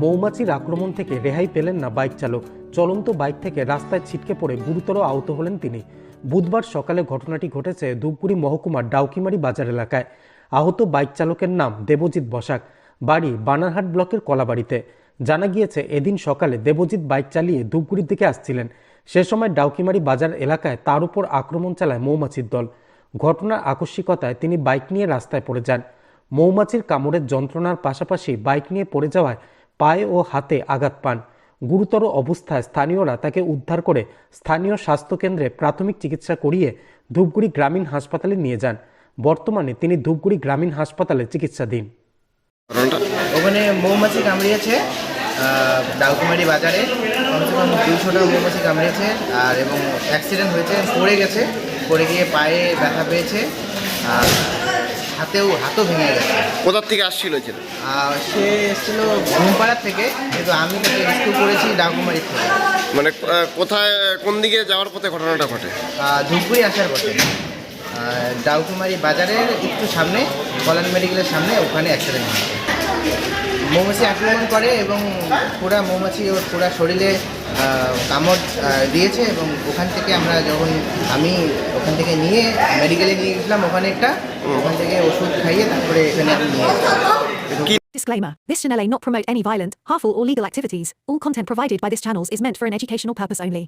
মৌমাছির আক্রমণ থেকে রেহাই পেলেন না বাইক চালক। চলন্ত বাইক থেকে রাস্তায় ছিটকে পড়ে গুরুতর আহত হলেন তিনি। বুধবার সকালে ঘটনাটি ঘটেছে ধূপগুড়ি মহকুমার ডাউকিমারি বাজার এলাকায়। আহত বাইক চালকের নাম দেবজিৎ বসাক। বাড়ি বানারহাট ব্লকের কলাবাড়িতে। জানা গিয়েছে, এদিন সকালে দেবজিৎ বাইক চালিয়ে ধূপগুড়ির দিকে আসছিলেন। সে সময় ডাউকিমারি বাজার এলাকায় তার উপর আক্রমণ চালায় মৌমাছির দল। ঘটনার আকস্মিকতায় তিনি বাইক নিয়ে রাস্তায় পড়ে যান। মৌমাছির কামড়ের যন্ত্রণার পাশাপাশি বাইক নিয়ে পড়ে যাওয়ায় পায়ে ও হাতে আঘাত পান। গুরুতর অবস্থায় স্থানীয়রা তাকে উদ্ধার করে স্থানীয় স্বাস্থ্যকেন্দ্রে প্রাথমিক চিকিৎসা করিয়ে ধূপগুড়ি গ্রামীণ হাসপাতালে নিয়ে যান। বর্তমানে তিনি ধূপগুড়ি গ্রামীণ হাসপাতালে চিকিৎসাধীন। ওখানে মৌমাছি কামড়িয়েছে আহ, ডাউকুমারি বাজারে। কমসে কম মৌমাছি কামড়িয়েছে আর এবং অ্যাক্সিডেন্ট হয়েছে পড়ে গেছে। পড়ে গিয়ে পায়ে ব্যথা পেয়েছে আর হাতেও হাতও ভেঙে গেছে। কোথার থেকে আসছিল ছেলে? আর সে এসেছিল ঘুমপাড়ার থেকে কিন্তু আমি তাকে রেস্কিউ করেছি ডাকুমারি থেকে। মানে আহ, কোথায় কোন দিকে যাওয়ার পথে ঘটনাটা ঘটে? আহ, ধূপগুড়ি আসার পথে। ডাউকুমারি বাজারের একটু সামনে কল্যাণ মেডিকেলের সামনে ওখানে অ্যাক্সিডেন্ট হয়েছে। মৌমাছি আক্রমণ করে এবং পুরা মৌমাছি ওর পুরা শরীরে কামড় দিয়েছে এবং ওখান থেকে আমরা যখন আমি ওখান থেকে নিয়ে মেডিকেলে নিয়ে গেছিলাম ওখানে একটা ওখান থেকে ওষুধ খাইয়ে তারপরে এখানে আমি নিয়ে Disclaimer This channel may not promote any violent, harmful, or legal activities. All content provided by this channel is meant for an educational purpose only.